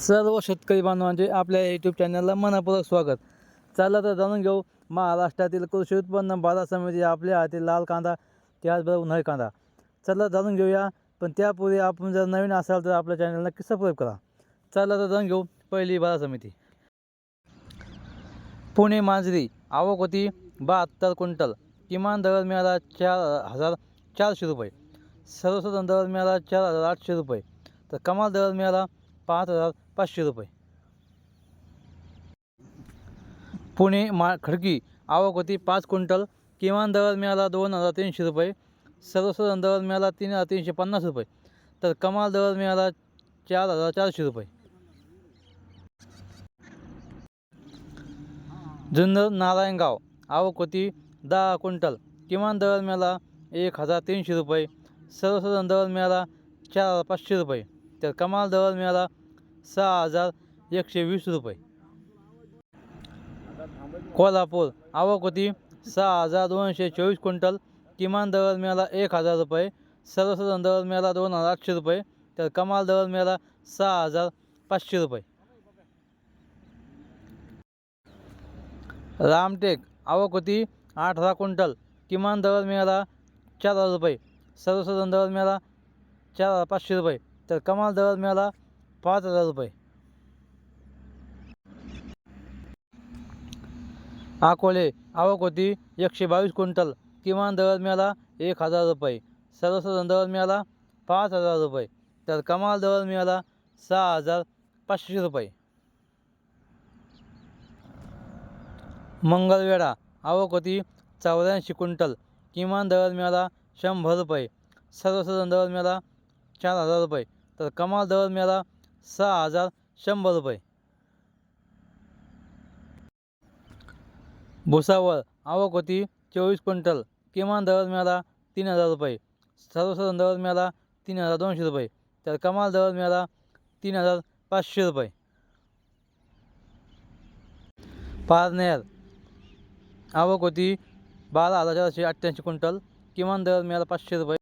सर्व शेतकरी बांधवांचे आपल्या यूट्यूब चॅनलला मनापूर्वक स्वागत. चला तर जाणून घेऊ महाराष्ट्रातील कृषी उत्पन्न बाजार समिती आपल्या हाती लाल कांदा त्याचबरोबर उन्हाळी कांदा. चला जाणून घेऊया पण त्यापूर्वी आपण जर नवीन असाल तर आपल्या चॅनलला नक्की सबस्क्राईब करा. चला तर जाणून घेऊ पहिली बाजार समिती. पुणे मांजरी आवक होती बहात्तर क्विंटल. किमान दर मिळाला चार हजार चारशे रुपये. सर्वसाधारण दर मिळाला चार हजार आठशे रुपये. तर कमाल दर मिळाला पाच हजार पाचशे रुपये. पुणे मा खडकी आवक होती पाच क्विंटल किमान दर मिळाला दोन हजार तीनशे रुपये सर्वसाधारण दर मिळाला तीन हजार तीनशे पन्नास रुपये तर कमाल दर मिळाला चार हजार चारशे रुपये. जुन्नर नारायणगाव आवक होती दहा क्विंटल किमान दर मिळाला एक हजार तीनशे रुपये सर्वसाधारण दर मिळाला चार हजार पाचशे रुपये तर कमाल दर मिळाला सहा हजार एकशे वीस रुपये. कोल्हापूर आवक होती सहा हजार दोनशे चोवीस क्विंटल. किमान दर मिळाला एक हजार रुपये. सर्वसाधारण दर मिळाला दोन हजार आठशे रुपये. तर कमाल दर मिळाला सहा हजार पाचशे रुपये. रामटेक आवक होती अठरा क्विंटल. किमान दर मिळाला चार हजार रुपये. सर्वसाधारण दर मिळाला चार हजार पाचशे रुपये. तर कमाल दर मिळाला पाच हजार रुपये. अकोले आवक होती एकशे बावीस क्विंटल. किमान दर मिळाला एक हजार रुपये. सर्वसाधारण दर मिळाला पाच हजार रुपये. तर कमाल दर मिळाला सहा हजार पाचशे रुपये. मंगळवेढा आवक होती चौऱ्याऐंशी क्विंटल. किमान दर मिळाला शंभर रुपये. सर्वसाधारण दर मिळाला चार हजार रुपये. तर कमाल दर मिळाला सहा हजार शंभर रुपये. भुसावळ आवक होती चोवीस क्विंटल. किमान दर मिळाला तीन हजार रुपये. सर्वसाधारण दर मिळाला तीन हजार दोनशे रुपये. तर कमाल दर मिळाला तीन हजार पाचशे रुपये. पारनेर. आवक होती बारा हजार चारशे अठ्ठ्याऐंशी क्विंटल. किमान दर मिळाला पाचशे रुपये.